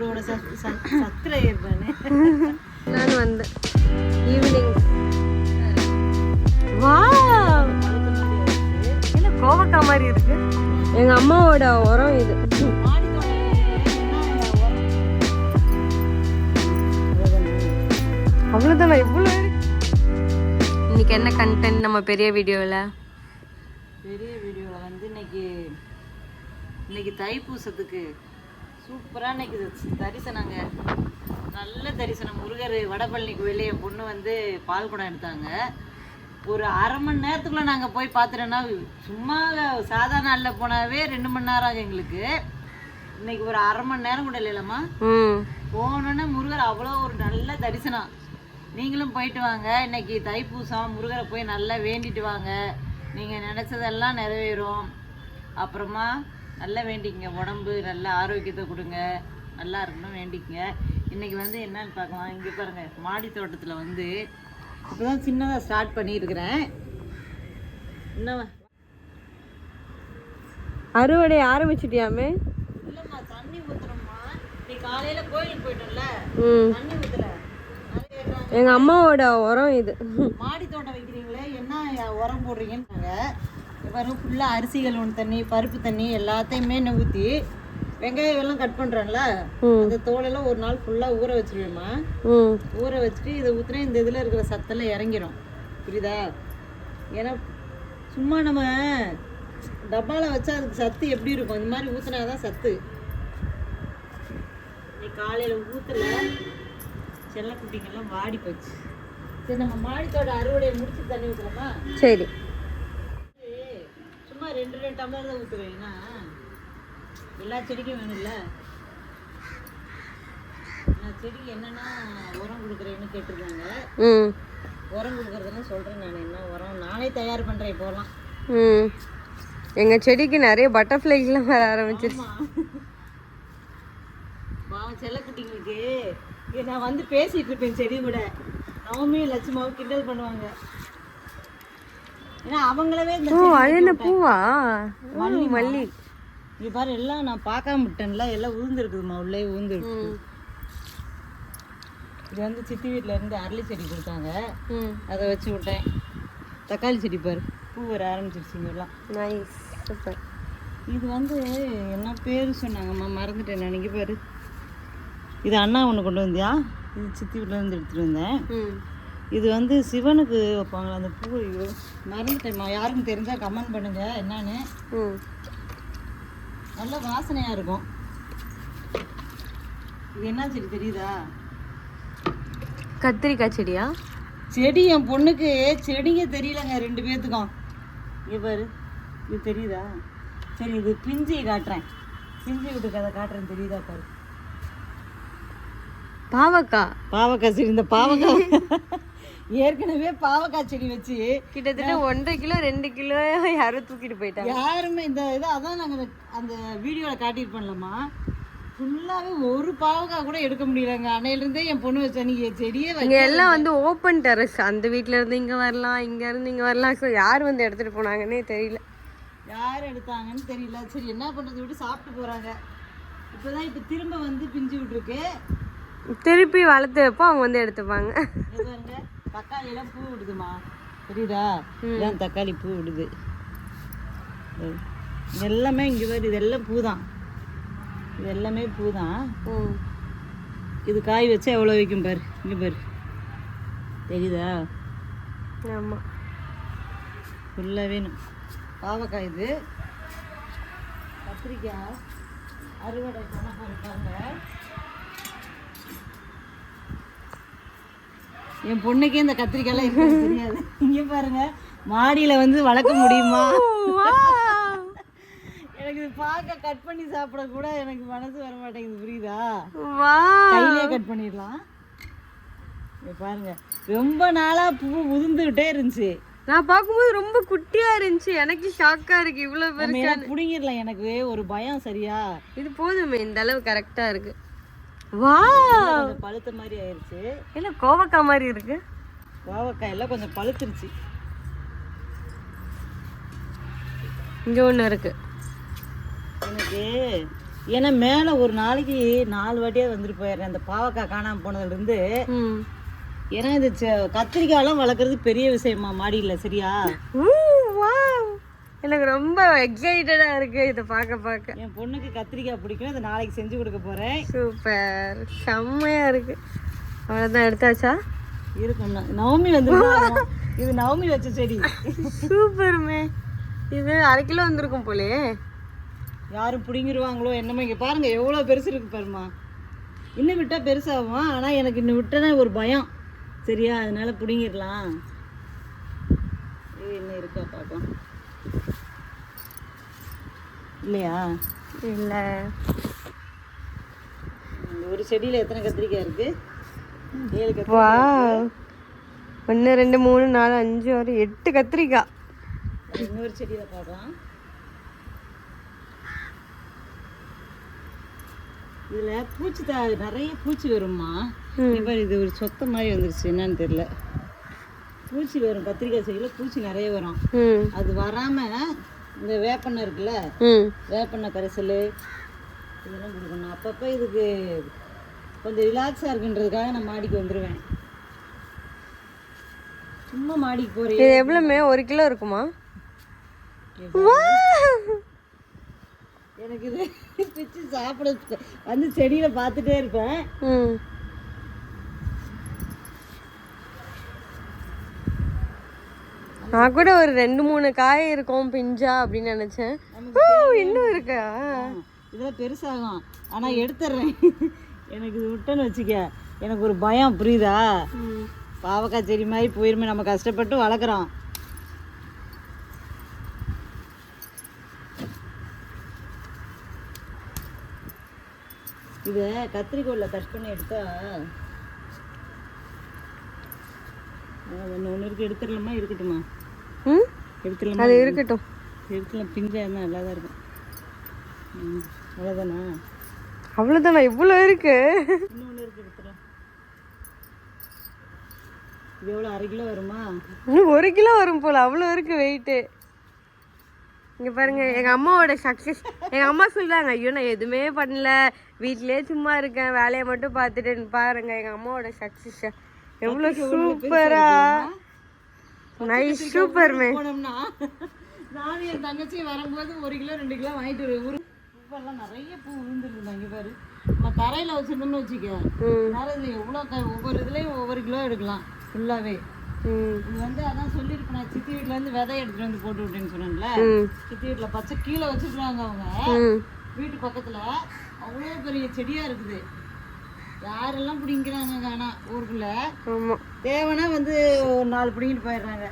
அவரோட சப்ஸ்கிரைபர் நான் வந்தேன் ஈவினிங் வா என்ன கோவக்காய் மாதிரி இருக்கு? எங்க அம்மாவோட உரம் இது. அவ்வளோதானே இவ்வளோ இன்னைக்கு என்ன கண்டென்ட் நம்ம பெரிய வீடியோவில் பெரிய வீடியோவில் வந்து இன்னைக்கு இன்னைக்கு தைப்பூசத்துக்கு சூப்பராக இன்னைக்கு தரிசனங்க. நல்ல தரிசனம். முருகர் வடபழனி கோயிலே என் பொண்ணு வந்து பால் குடம் எடுத்தாங்க. ஒரு அரை மணி நேரத்துக்குள்ள நாங்கள் போய் பார்த்துட்டோன்னா சும்மா சாதாரண நாளில் போனாவே ரெண்டு மணி நேரம் ஆகும் எங்களுக்கு. இன்னைக்கு ஒரு அரை மணி நேரம் கூட இல்லைல்லம்மா. ம். போனோன்னே முருகர் அவ்வளோ ஒரு நல்ல தரிசனம். நீங்களும் போயிட்டு வாங்க. இன்னைக்கு தைப்பூசம் முருகரை போய் நல்லா வேண்டிட்டு வாங்க. நீங்கள் நினச்சதெல்லாம் நிறைவேறும். அப்புறமா நல்லா வேண்டிக்கங்க. உடம்பு நல்ல ஆரோக்கியத்தை கொடுங்க. நல்லா இருக்கணும் வேண்டிக்கங்க. இன்னைக்கு வந்து என்னன்னு பார்க்கலாம். இங்கே பாருங்க மாடி தோட்டத்தில் வந்து இப்போ தான் சின்னதாக ஸ்டார்ட் பண்ணியிருக்கிறேன். இன்னும் அறுவடை ஆரம்பிச்சிட்டியாமே? இல்லைம்மா தண்ணி ஊற்றுறோம்மா நீ காலையில் கோயிலுக்கு போயிட்டோம்ல தண்ணி ஊற்றல அது கேட்குறாங்க எங்க அம்மாவோட உரம் இது. மாடி தோட்டம் வைக்கிறீங்களே என்ன உரம் போடுறீங்கன்னு பாருங்க ஃபுல்லாக அரிசிகள் ஒன்று தண்ணி பருப்பு தண்ணி எல்லாத்தையுமே எண்ணெய் ஊற்றி வெங்காயம் எல்லாம் கட் பண்ணுறேன்ல அந்த தோலெல்லாம் ஒரு நாள் ஃபுல்லாக ஊற வச்சிருவேம்மா. ஊற வச்சுட்டு இதை ஊற்றினா இந்த இதில் இருக்கிற சத்தெல்லாம் இறங்கிரும். புரியுதா? ஏன்னா சும்மா நம்ம டப்பாவில் வச்சா அதுக்கு சத்து எப்படி இருக்கும்? இந்த மாதிரி ஊற்றினா தான் சத்து. இன்னைக்கு காலையில் ஊற்றல செல்லக்குட்டிங்கெல்லாம் வாடி போச்சு. சரி நம்ம மாடித்தோட அறுவடையை முடிச்சு தண்ணி ஊற்றலாமா சரி. ரெண்டு ரெண்டு டம்ளர் தான் ஊற்றுவேன் ஏன்னா எல்லா செடிக்கும் வேணும்ல. நான் செடிக்கு என்னென்ன உரம் கொடுக்குறேன்னு கேட்டிருக்காங்க. ம். உரம் கொடுக்குறதுன்னு சொல்கிறேன் நான் என்ன உரம். நானே தயார் பண்ணுறேன் இப்போலாம். ம். எங்க செடிக்கு நிறைய பட்டர்ஃப்ளைஸ்லாம் வர ஆரம்பிச்சிருச்சு. பாவம் செல்லக்குட்டிங்களுக்கு. நான் வந்து பேசிட்டு இருப்பேன் செடி கூட. நவமியும் லட்சுமாவும் கிண்டல் பண்ணுவாங்க. அவங்களவே பூவா. மல்லி இங்க பாரு எல்லாம் நான் பார்க்காம விட்டேன்ல எல்லாம் உளுந்துருக்குதுமா உள்ளே உளுந்துருக்கு இது வந்து சித்தி வீட்ல இருந்து அரளி செடி கொடுத்தாங்க. ம். அதை வச்சு விட்டேன். தக்காளி செடி பாரு பூ வர ஆரம்பிச்சிருச்சுங்க எல்லாம். நைஸ் சூப்பர் இது வந்து என்ன பேர் சொன்னாங்கம்மா மறந்துட்டேன் நினைக்க பாரு. இது அண்ணா ஒன்று கொண்டு வந்தியா? இது சித்தி வீட்டில் இருந்து எடுத்துகிட்டு வந்தேன். இது வந்து சிவனுக்கு வைப்பாங்களா அந்த பூ மறந்துட்டேம்மா யாருக்கும் தெரிஞ்சால் கமெண்ட் பண்ணுங்க என்னன்னு. நல்ல வாசனையாக இருக்கும். இது என்ன செடி தெரியுதா? கத்திரிக்காய் செடியா? செடி என் பொண்ணுக்கு செடிங்க தெரியலங்க ரெண்டு பேர்த்துக்கும் இங்க பாரு இது தெரியுதா? சரி இது பிஞ்சி காட்டுறேன். பிஞ்சி விட்டு கதை காட்டுறேன் தெரியுதா பாரு. பாவக்காய். பாவக்காய் செடி இந்த பாவக்காய். ஏற்கனவே பாவக்காய் செடி வச்சு கிட்டத்தட்ட ஒன்றரை கிலோ ரெண்டு கிலோ யாரோ தூக்கிட்டு போயிட்டாங்க. யாருமே இந்த இதை அதான் நாங்கள் அந்த வீடியோவில் காட்டியிருப்போம்லம்மா. ஃபுல்லாகவே ஒரு பாவக்காய் கூட எடுக்க முடியலங்க. அன்னையிலேருந்தே என் பொண்ணு வச்சா நீங்க செடியே வை இங்க எல்லாம் வந்து ஓப்பன் டெரஸ் அந்த வீட்ல இருந்து இங்க வரலாம் இங்க இருந்து இங்க வரலாம். ஸோ யார் வந்து எடுத்துட்டு போனாங்கன்னே தெரியல. யார் எடுத்தாங்கன்னு தெரியல. சரி என்ன பண்ணுறது விட்டு சாப்பிட்டு போகிறாங்க இப்போ தான் இப்போ திரும்ப வந்து பிஞ்சு விட்ருக்கு திருப்பி வளர்த்து வைப்போ அவங்க வந்து எடுத்துப்பாங்க. இங்க பாருங்க தக்காளி எல்லாம் பூ விடுதுமா தெரியுதா? இதான் தக்காளி பூ விடுது. எல்லாமே இங்கே வருது இது எல்லாம் பூ தான் இது எல்லாமே பூ தான் இது காய் வச்சா எவ்வளோ வைக்கும் பாரு இங்கே பாரு. தெரியுதா? ஆமா. ஃபுல்லாக வேணும். பாவக்காய் இது. கத்திரிக்காய் அறுவடை பண்ண போயிருக்காங்க என் பொண்ணுக்கே இந்த கத்திரிக்காய்லாம் இருக்குன்னு தெரியாது. இங்கே பாருங்க மாடியில் வந்து வளர்க்க முடியுமா? எனக்கு இது பார்க்க கட் பண்ணி சாப்பிட கூட எனக்கு மனசு வர மாட்டேங்குது புரியுதா? வா கையிலே கட் பண்ணிடலாம். பாருங்க ரொம்ப நாளா பூ உதிர்ந்துகிட்டே இருந்துச்சு. நான் பார்க்கும்போது ரொம்ப குட்டியா இருந்துச்சு. எனக்கு ஷாக்கா இருக்கு. இவ்வளவு பெருசா புடுங்கிடலாம் எனக்கு ஒரு பயம் சரியா? இது போதுமே இந்த அளவு கரெக்டா இருக்கு. வா கொஞ்சம் பழுத்த மாதிரி ஆயிருச்சு. என்ன கோவக்காய் மாதிரி இருக்கு? கோவக்காய் எல்லாம் கொஞ்சம் பழுத்துருச்சு. இங்க ஒண்ணு இருக்கு. எனக்கு ஏன்னா மேலே ஒரு நாளைக்கு நாலு வாட்டியாக வந்துட்டு போயிடுறேன். அந்த பாவக்காய் காணாமல் போனதுலேருந்து. ம். ஏன்னா செ- கத்திரிக்காயெல்லாம் வளர்க்குறது பெரிய விஷயமா மாடியில் சரியா. எனக்கு ரொம்ப எக்ஸைட்டடா இருக்கு இதை பார்க்க பார்க்க. என் பொண்ணுக்கு கத்திரிக்காய் பிடிக்கும். அதை நாளைக்கு செஞ்சு கொடுக்க போகிறேன் சூப்பர் செம்மையா இருக்கு. அவ்வளோதான் எடுத்தாச்சா? இருக்கும். ந- நவமி வந்து இது நவமி வச்ச செடி. சூப்பர்மே இது அரை கிலோ வந்திருக்கும் போலே. யாரும் பிடுங்கிருவாங்களோ என்னமோ இங்கே பாருங்க எவ்வளோ பெருசு இருக்கு பாருமா இன்னும் விட்டால் பெருசாகும்? ஆனால் எனக்கு இன்னும் விட்டனா ஒரு பயம். சரியா? அதனால பிடுங்கிடலாம். இன்னும் இருக்கா பார்க்கலாம் இல்லையா? இல்ல. ஒரு செடியில் எத்தனை கத்திரிக்காய் இருக்கு? வா. ஒன்று ரெண்டு மூணு நாலு அஞ்சு ஆறு எட்டு கத்திரிக்காய். இன்னொரு செடியில் பார்க்கலாம். இதில் பூச்சி தா நிறைய பூச்சி வரும்மா. இங்க பாரு இது ஒரு சொத்த மாதிரி வந்துருச்சு என்னன்னு தெரியல. பூச்சி வரும் கத்திரிக்காய் செடியில் பூச்சி நிறைய வரும். அது வராமல் இந்த வேப்பெண்ணெய் இருக்குல்ல வேப்பெண்ணெய் கரைசல் இதெல்லாம் கொடுக்கணும். அப்பப்போ இதுக்கு கொஞ்சம் ரிலாக்ஸாக இருக்குன்றதுக்காக நான் மாடிக்கு வந்துடுவேன் சும்மா மாடிக்கு போகிறேன் இது எவ்வளோமே ஒரு கிலோ இருக்குமா? எனக்கு இது பிச்சு சாப்பிட வந்து செடியில் பார்த்துட்டே இருப்பேன். நான் கூட ஒரு ரெண்டு மூணு காய் இருக்கும் பிஞ்சா அப்படின்னு நினைச்சேன். இன்னும் இருக்கா? இதெல்லாம் பெருசாகும். ஆனால் எடுத்துடுறேன். எனக்கு இது விட்டேன்னு வச்சுக்க எனக்கு ஒரு பயம் புரியுதா. பாவக்காய் செடி மாதிரி போயிருமே நம்ம கஷ்டப்பட்டு வளர்க்குறோம். இதை கத்திரிக்கோலில் கட் பண்ணி எடுத்தா ஒன்று எடுத்துடலாமா? இருக்கட்டுமா? ம்? எடுத்துடலாமா? அது இருக்கட்டும். எடுத்துலாம் பிஞ்சா இருந்தால் நல்லா தான் இருக்கும். ம் அவ்வளோதானா அவ்வளோதானா இவ்வளோ இருக்கு. இன்னொன்று இருக்கு எடுத்துறேன் இது எவ்வளோ அரை கிலோ வருமா? ஒரு கிலோ வரும் போல. அவ்வளோ இருக்கு வெயிட்டு இங்க பாருங்க எங்க அம்மாவோட சக்சஸ் எங்க அம்மா சொல்றாங்க ஐயோ நான் எதுவுமே பண்ணல. வீட்லயே சும்மா இருக்கேன். வேலையை மட்டும் பார்த்துட்டு பாருங்க. எங்க அம்மாவோட சக்சஸ் எவ்வளோ சூப்பரா நைஸ் சூப்பர் மே போனோம்னா நானும் என் தங்கச்சி வரும்போது ஒரு கிலோ ரெண்டு கிலோ வாங்கிட்டு வருவேன். பூவெல்லாம் நிறைய பூ விழுந்துருக்குது அங்கே பாரு. நம்ம தரையில் வச்சிருந்தோம்னு வச்சுக்க. இது எவ்வளோ க ஒவ்வொரு இதுலேயும் ஒவ்வொரு கிலோ எடுக்கலாம் ஃபுல்லாகவே ம். இது வந்து அதான் சொல்லியிருப்பேன் நான் சித்தி வீட்டிலேருந்து விதை எடுத்துகிட்டு வந்து போட்டு விட்டேன்னு சொன்னேன்ல. சித்தி வீட்டில் பச்சை கீழே வச்சுருக்காங்க அவங்க. வீட்டு பக்கத்தில் அவ்வளோ பெரிய செடியாக இருக்குது. யாரெல்லாம் பிடிங்கிறாங்க காணா ஊருக்குள்ள? ஆமாம் தேவைன்னா வந்து ஒரு நாலு பிடிங்கிட்டு போயிடுறாங்க.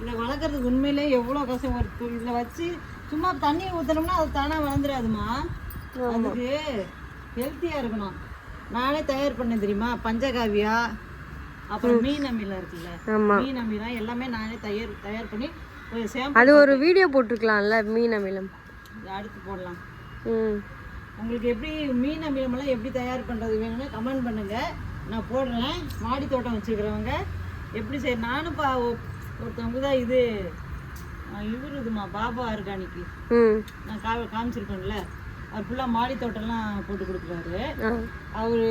இதை வளர்க்குறதுக்கு உண்மையிலே எவ்வளோ கஷ்டம் ஒரு இதில் வச்சு சும்மா தண்ணி ஊற்றினோம்னா அது தானாக வளர்ந்துடாதுமா? அதுக்கு ஹெல்த்தியாக இருக்கணும். நானே தயார் பண்ணேன் தெரியுமா? பஞ்சகாவியா அப்புறம் மீன் அமிலம் இருக்குல்ல? மீன் அமிலம் எல்லாமே நானே தயார் தயார் பண்ணி அது ஒரு வீடியோ போட்டிருக்கலாம்ல மீன் அமிலம் அடுத்து போடலாம். ம். உங்களுக்கு எப்படி மீன் அமிலமெல்லாம் எப்படி தயார் பண்ணுறது வேணும்னு கமெண்ட் பண்ணுங்கள் நான் போடுறேன். மாடி தோட்டம் வச்சுருக்கிறவங்க. எப்படி சரி நானும் பா ஒருத்தவங்க தான் இது இவர் இதுமா பாபா ஆர்கானிக்கு. நான் கா காமிச்சிருக்கேன்ல. அவர் ஃபுல்லாக மாடி தோட்டம்லாம் போட்டு கொடுக்குறாரு. அவர்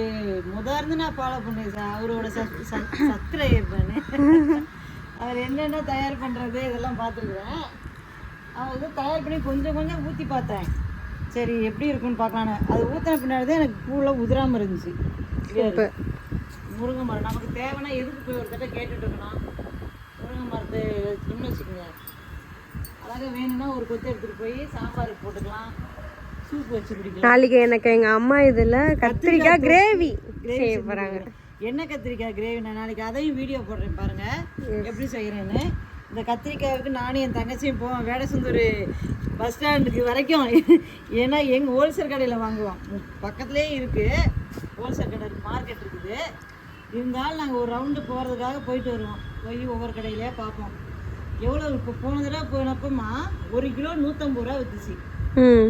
முத இருந்து நான் ஃபாலோ பண்ணேன் சார் அவரோட சப்ஸ்கிரைபர் நான் அவர் என்னென்ன தயார் பண்ணுறது இதெல்லாம் பார்த்துருக்குறேன். அவர் தயார் பண்ணி கொஞ்சம் கொஞ்சம் ஊற்றி பார்த்தேன். சரி எப்படி இருக்குன்னு பார்க்கலான்னு. அது ஊற்றின பின்னாடி தான் எனக்கு பூவில் உதிராமல் இருந்துச்சு. முருங்கை மரம். நமக்கு தேவைன்னா எதுக்கு போய் ஒரு தடவை கேட்டுட்டு இருக்கணும்? முருங்கை மரத்தை வச்சுக்கணும்னு வச்சுக்கோங்க. அழகாக வேணும்னா ஒரு கொத்து எடுத்துகிட்டு போய் சாம்பாருக்கு போட்டுக்கலாம். சூப் வச்சு குடிக்கலாம். நாளைக்கு எனக்கு எங்க அம்மா இதுல கத்திரிக்காய் கிரேவி செய்ய போறாங்க. எண்ணெய் கத்திரிக்காய் கிரேவி? நான் நாளைக்கு அதையும் வீடியோ போடுறேன் பாருங்க. எப்படி செய்கிறேன்னு இந்த கத்திரிக்காய்க்கு நானும் என் தங்கச்சியும் போவோம். வேடசுந்தூர் பஸ் ஸ்டாண்டுக்கு வரைக்கும். ஏன்னா எங்கள் ஹோல்சேல் கடையில் வாங்குவோம். பக்கத்துலேயே இருக்குது ஹோல்சேல் கடை மார்க்கெட் இருக்குது. இருந்தாலும் நாங்கள் ஒரு ரவுண்டு போகிறதுக்காக போயிட்டு வருவோம். போய் ஒவ்வொரு கடையிலே பார்ப்போம். எவ்வளோ இப்போ போன தடவை போனப்பமா ஒரு கிலோ நூற்றம்பது ரூபா விற்றுச்சு ம்.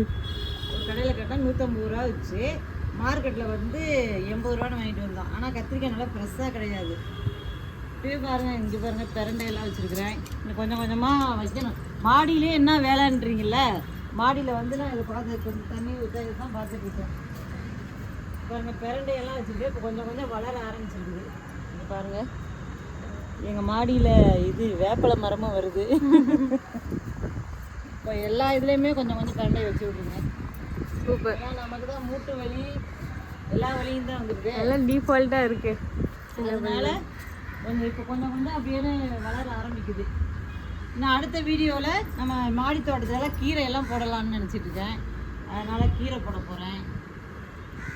ஒரு கடையில் கேட்டால் நூற்றம்பது ரூபா வச்சு மார்க்கெட்டில் வந்து எண்பது ரூபான்னு வாங்கிட்டு வந்தோம். ஆனால் கத்திரிக்காய் நல்லா ஃப்ரெஷ்ஷாக கிடையாது. இப்பயே பாருங்க இங்கே பாருங்க பிரண்டையெல்லாம் வச்சுருக்கிறேன். இன்னும் கொஞ்சம் கொஞ்சமாக வைக்கணும். மாடியிலே என்ன வேலைன்றீங்கல்ல? மாடியில் வந்து நான் இதை பார்த்து கொஞ்சம் தண்ணி ஊற்ற தான் பார்த்துட்டு இருக்கேன். பாருங்க பிரண்டையெல்லாம் வச்சுருக்கு இப்போ கொஞ்சம் கொஞ்சம் வளர ஆரம்பிச்சிருக்குது. இங்க பாருங்க. எங்கள் மாடியில் இது வேப்பலை மரமும் வருது. இப்போ எல்லா இதுலேயுமே கொஞ்சம் கொஞ்சம் பிரண்டை வச்சு விட்ருங்க சூப்பர். நமக்கு தான் மூட்டு வலி எல்லா வலியும் தான் வந்துருக்கு. எல்லாம் டிஃபால்ட்டாக இருக்கு. அதனால கொஞ்சம் இப்போ கொஞ்சம் கொஞ்சம் அப்படியே வளர ஆரம்பிக்குது. நான் அடுத்த வீடியோவில் நம்ம மாடி தோட்டத்தில் கீரை எல்லாம் போடலாம்னு நினச்சிட்டு இருக்கேன். அதனால் கீரை போட போகிறேன்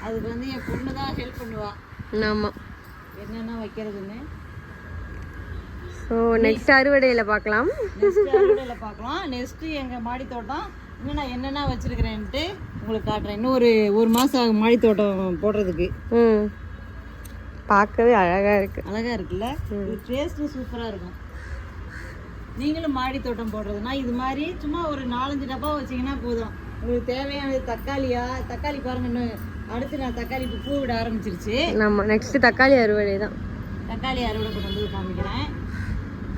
அதுக்கு வந்து என் பொண்ணு தான் ஹெல்ப் பண்ணுவா. ஆமாம் என்னென்ன வைக்கிறதுன்னு. ஸோ நெக்ஸ்ட் அறுவடையில் பார்க்கலாம். நெக்ஸ்ட் அறுவடையில் பார்க்கலாம். நெக்ஸ்ட்டு எங்கள் மாடி தோட்டம் இன்னும் நான் என்னென்ன வச்சுருக்கிறேன்ட்டு உங்களுக்கு காட்டுறேன். இன்னும் ஒரு ஒரு மாதம் ஆகும் மாடி தோட்டம் போடுறதுக்கு. ம். பார்க்கவே அழகாக இருக்கு. அழகாக இருக்குல்ல? இது டேஸ்ட்டும் சூப்பராக இருக்கும். நீங்களும் மாடி தோட்டம் போடுறதுனா இது மாதிரி சும்மா ஒரு நாலஞ்சு டப்பா வச்சீங்கன்னா போதும். உங்களுக்கு தேவையானது தக்காளியா? தக்காளி பாருங்க இன்னும் அடுத்து நான் தக்காளி இப்போ பூ விட ஆரம்பிச்சிருச்சு. ஆமாம் நெக்ஸ்ட் தக்காளி அறுவடை தான் தக்காளி அறுவடை கொண்டு வந்து காமிக்கிறேன்.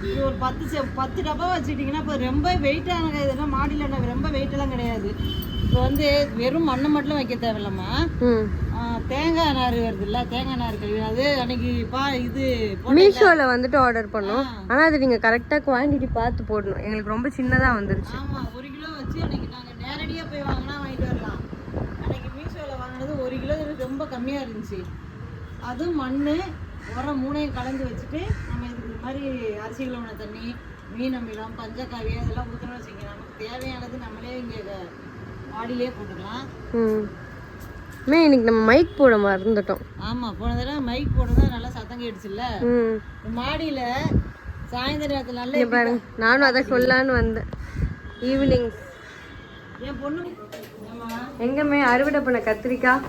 இது ஒரு பத்து செ பத்து டப்பா வச்சுக்கிட்டிங்கன்னா இப்போ ரொம்ப வெயிட்டான இதெல்லாம் மாடியில் ரொம்ப வெயிட்டெல்லாம் கிடையாது. இப்போ வந்து வெறும் மண்ணை மட்டும் வைக்க தேவையில்லம்மா. தேங்காய் நார் வருதுல்ல தேங்காய் நார் கழுவி அது அன்னைக்கு பா இது. மீஷோவில் வந்துட்டு ஆர்டர் பண்ணோம். ஆனால் அது நீங்கள் கரெக்டாக குவான்டிட்டி பார்த்து போடணும். எங்களுக்கு ரொம்ப சின்னதாக வந்துருச்சு. ஆமா ஒரு கிலோ வச்சு அன்னைக்கு நாங்க நேரடியா போய் வாங்கினா வாங்கிட்டு வரலாம். அன்னைக்கு மீஷோல வாங்கினது ஒரு கிலோ ரொம்ப கம்மியா இருந்துச்சு. அதுவும் மண்ணு உரம் மூணையும் கலந்து வச்சுட்டு நம்ம இதுக்கு இந்த மாதிரி அரிசி கலவன தண்ணி மீன் அமிலம் பஞ்சக்காவி அதெல்லாம் ஊற்றணும் வச்சுங்க நமக்கு தேவையானது நம்மளே இங்கே மாடியிலே போட்டுக்கலாம். ம் மே இன்னைக்கு நம்ம மைக் போட மறந்துட்டோம். ஆமா போன தடவை மைக் போடுறது நல்லா சத்தம் கேட்டுச்சுல்ல? மாடியில சாயந்தர நேரத்துல நல்ல பாருங்க நானும் அதை சொல்லலான்னு வந்தேன். ஈவினிங் என் பொண்ணு? எங்கேமே அறுவடை பண்ண கத்திரிக்காய்?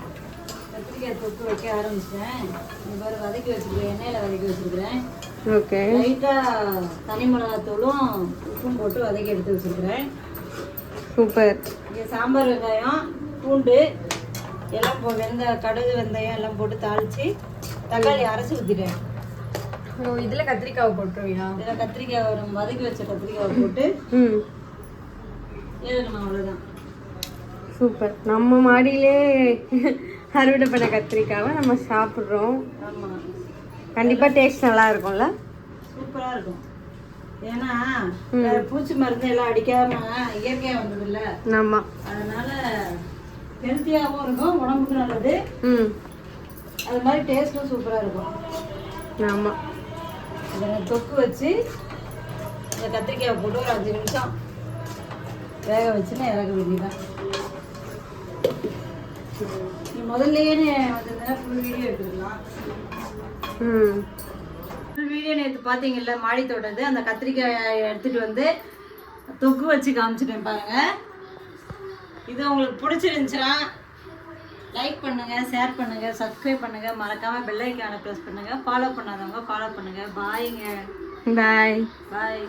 கத்திரிக்காய் தொக்கு வைக்க ஆரம்பிச்சிட்டேன். இந்த மாதிரி வதக்கி வச்சிருக்கேன் எண்ணெயில் வதக்கி வச்சிருக்கிறேன். ஓகே. லைட்டாக தனி மிளகாத்தூளும் உப்பும் போட்டு வதக்கி எடுத்து வச்சிருக்கிறேன். சூப்பர். இங்கே சாம்பார் வெங்காயம் பூண்டு எல்லாம் போ வெந்த கடுகு வெந்தயம் எல்லாம் போட்டு தாளித்து தக்காளி அரைச்சி ஊற்றிட்டேன் ஓ இதில் கத்திரிக்காய் போட்டுருவியா இதில் கத்திரிக்காய் ஒரு வதக்கி வச்ச கத்திரிக்காவை போட்டு ம். ஏறணும் அவ்வளோதான் சூப்பர். நம்ம மாடியிலே அறுவடை பண்ண கத்திரிக்காவை நம்ம சாப்பிட்றோம். ஆமாம் கண்டிப்பாக டேஸ்ட் நல்லா இருக்கும்ல சூப்பராக இருக்கும். ஏன்னா பூச்சி மருந்து எல்லாம் அடிக்காம இயற்கையாக வந்ததில்ல. ஆமாம் அதனால ஹெல்த்தியாகவும் இருக்கும் உடம்புக்கு நல்லது. ம். அது மாதிரி டேஸ்ட்டும் சூப்பராக இருக்கும். ஆமாம் இதை தொக்கு வச்சு இந்த கத்திரிக்காய் போட்டு ஒரு அஞ்சு நிமிஷம் வேக வச்சு நான் இறக்க வேண்டியதான் நீ முதல்லயே வந்ததுன்னா ஃபுல் வீடியோ எடுத்துக்கலாம். ம். ஃபுல் வீடியோ நேற்று பார்த்தீங்கல்ல மாடி தோட்டது அந்த கத்திரிக்காய் எடுத்துட்டு வந்து தொக்கு வச்சு காமிச்சிட்டேன் பாருங்க. இது உங்களுக்கு பிடிச்சிருந்துச்சுன்னா லைக் பண்ணுங்க ஷேர் பண்ணுங்க சப்ஸ்கிரைப் பண்ணுங்க. மறக்காம பெல் ஐக்கானை ப்ரெஸ் பண்ணுங்க. ஃபாலோ பண்ணாதவங்க ஃபாலோ பண்ணுங்க. பாய்ங்க பாய் பாய்